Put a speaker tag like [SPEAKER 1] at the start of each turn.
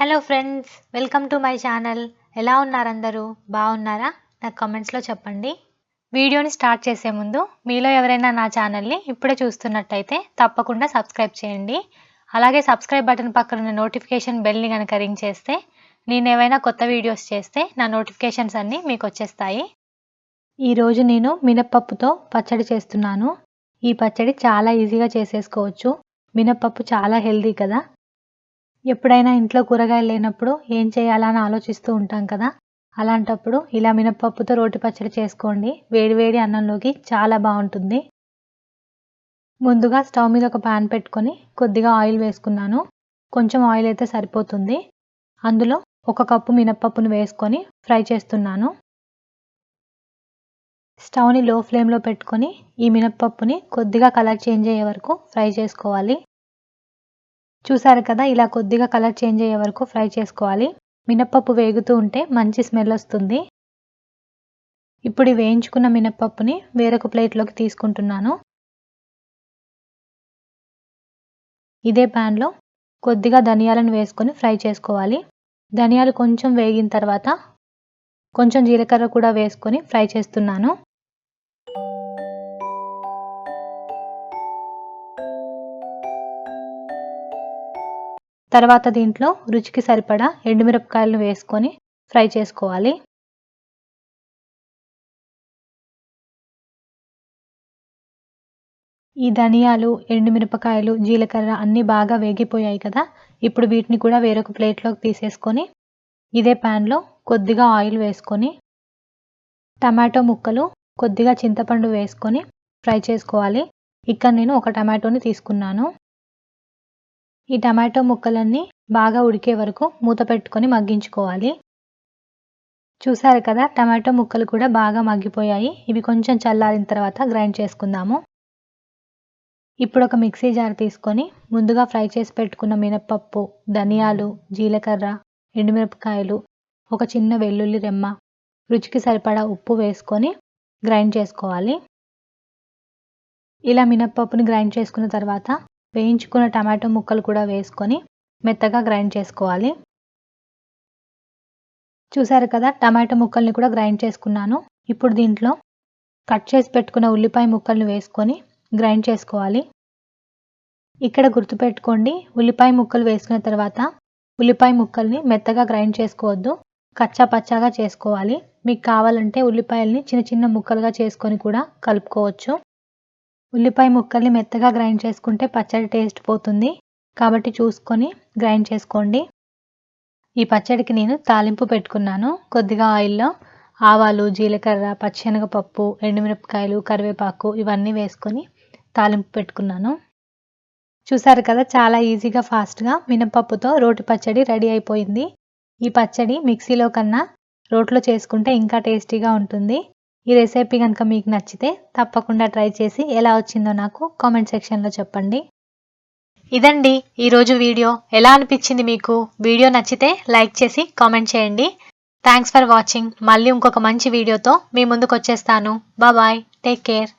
[SPEAKER 1] Hello friends welcome to my channel ఎలా ఉన్నారు అందరూ బాగున్నారా? నాకు కామెంట్స్లో చెప్పండి. వీడియోని స్టార్ట్ చేసే ముందు మీలో ఎవరైనా నా ఛానల్ని ఇప్పుడే చూస్తున్నట్టయితే తప్పకుండా సబ్స్క్రైబ్ చేయండి. అలాగే సబ్స్క్రైబ్ బటన్ పక్కన ఉన్న నోటిఫికేషన్ బెల్ని కనుక రింగ్ చేస్తే నేను ఏవైనా కొత్త వీడియోస్ చేస్తే నా నోటిఫికేషన్స్ అన్నీ మీకు వచ్చేస్తాయి. ఈరోజు నేను మినప్పప్పుతో పచ్చడి చేస్తున్నాను. ఈ పచ్చడి చాలా ఈజీగా చేసేసుకోవచ్చు. మినప్పప్పు చాలా హెల్దీ కదా. ఎప్పుడైనా ఇంట్లో కూరగాయలు లేనప్పుడు ఏం చేయాలని ఆలోచిస్తూ ఉంటాం కదా. అలాంటప్పుడు ఇలా మినప్పప్పుతో రోటి పచ్చడి చేసుకోండి. వేడివేడి అన్నంలోకి చాలా బాగుంటుంది. ముందుగా స్టవ్ మీద ఒక ప్యాన్ పెట్టుకొని కొద్దిగా ఆయిల్ వేసుకున్నాను. కొంచెం ఆయిల్ అయితే సరిపోతుంది. అందులో ఒక కప్పు మినప్పప్పును వేసుకొని ఫ్రై చేస్తున్నాను. స్టవ్ని లో ఫ్లేమ్లో పెట్టుకొని ఈ మినప్పప్పుని కొద్దిగా కలర్ చేంజ్ అయ్యే వరకు ఫ్రై చేసుకోవాలి. చూసారు కదా ఇలా కొద్దిగా కలర్ చేంజ్ అయ్యే వరకు ఫ్రై చేసుకోవాలి. మినప్పప్పు వేగుతూ ఉంటే మంచి స్మెల్ వస్తుంది. ఇప్పుడు వేయించుకున్న మినప్పప్పుని వేరొక ప్లేట్లోకి తీసుకుంటున్నాను. ఇదే ప్యాన్లో కొద్దిగా ధనియాలను వేసుకొని ఫ్రై చేసుకోవాలి. ధనియాలు కొంచెం వేగిన తర్వాత కొంచెం జీలకర్ర కూడా వేసుకొని ఫ్రై చేస్తున్నాను. తర్వాత దీంట్లో రుచికి సరిపడా ఎండుమిరపకాయలను వేసుకొని ఫ్రై చేసుకోవాలి. ఈ ధనియాలు ఎండుమిరపకాయలు జీలకర్ర అన్నీ బాగా వేగిపోయాయి కదా. ఇప్పుడు వీటిని కూడా వేరొక ప్లేట్లోకి తీసేసుకొని ఇదే ప్యాన్లో కొద్దిగా ఆయిల్ వేసుకొని టమాటో ముక్కలు కొద్దిగా చింతపండు వేసుకొని ఫ్రై చేసుకోవాలి. ఇక్కడ నేను ఒక టమాటోని తీసుకున్నాను. ఈ టమాటో ముక్కలన్నీ బాగా ఉడికే వరకు మూత పెట్టుకొని మగ్గించుకోవాలి. చూసారు కదా టమాటో ముక్కలు కూడా బాగా మగ్గిపోయాయి. ఇవి కొంచెం చల్లారిన తర్వాత గ్రైండ్ చేసుకుందాము. ఇప్పుడు ఒక మిక్సీ జార్ తీసుకొని ముందుగా ఫ్రై చేసి పెట్టుకున్న మినప్పప్పు ధనియాలు జీలకర్ర ఎండుమిరపకాయలు ఒక చిన్న వెల్లుల్లి రెమ్మ రుచికి సరిపడా ఉప్పు వేసుకొని గ్రైండ్ చేసుకోవాలి. ఇలా మినప్పప్పుని గ్రైండ్ చేసుకున్న తర్వాత వేయించుకున్న టమాటో ముక్కలు కూడా వేసుకొని మెత్తగా గ్రైండ్ చేసుకోవాలి. చూసారు కదా టమాటో ముక్కల్ని కూడా గ్రైండ్ చేసుకున్నాను. ఇప్పుడు దీంట్లో కట్ చేసి పెట్టుకున్న ఉల్లిపాయ ముక్కల్ని వేసుకొని గ్రైండ్ చేసుకోవాలి. ఇక్కడ గుర్తుపెట్టుకోండి ఉల్లిపాయ ముక్కలు వేసుకున్న తర్వాత ఉల్లిపాయ ముక్కల్ని మెత్తగా గ్రైండ్ చేసుకోవద్దు. కచ్చా పచ్చాగా చేసుకోవాలి. మీకు కావాలంటే ఉల్లిపాయల్ని చిన్న చిన్న ముక్కలుగా చేసుకొని కూడా కలుపుకోవచ్చు. ఉల్లిపాయ ముక్కల్ని మెత్తగా గ్రైండ్ చేసుకుంటే పచ్చడి టేస్ట్ పోతుంది. కాబట్టి చూసుకొని గ్రైండ్ చేసుకోండి. ఈ పచ్చడికి నేను తాలింపు పెట్టుకున్నాను. కొద్దిగా ఆయిల్లో ఆవాలు జీలకర్ర పచ్చిశనగపప్పు ఎండుమిరపకాయలు కరివేపాకు ఇవన్నీ వేసుకొని తాలింపు పెట్టుకున్నాను. చూసారు కదా చాలా ఈజీగా ఫాస్ట్గా మినపప్పుతో రోటి పచ్చడి రెడీ అయిపోయింది. ఈ పచ్చడి మిక్సీలో కన్నా రోట్లో చేసుకుంటే ఇంకా టేస్టీగా ఉంటుంది. ఈ రెసిపీ కనుక మీకు నచ్చితే తప్పకుండా ట్రై చేసి ఎలా వచ్చిందో నాకు కామెంట్ సెక్షన్లో చెప్పండి. ఇదండి ఈరోజు వీడియో ఎలా అనిపించింది మీకు? వీడియో నచ్చితే లైక్ చేసి కామెంట్ చేయండి. థ్యాంక్స్ ఫర్ వాచింగ్ మళ్ళీ ఇంకొక మంచి వీడియోతో మీ ముందుకు వచ్చేస్తాను. Bye take care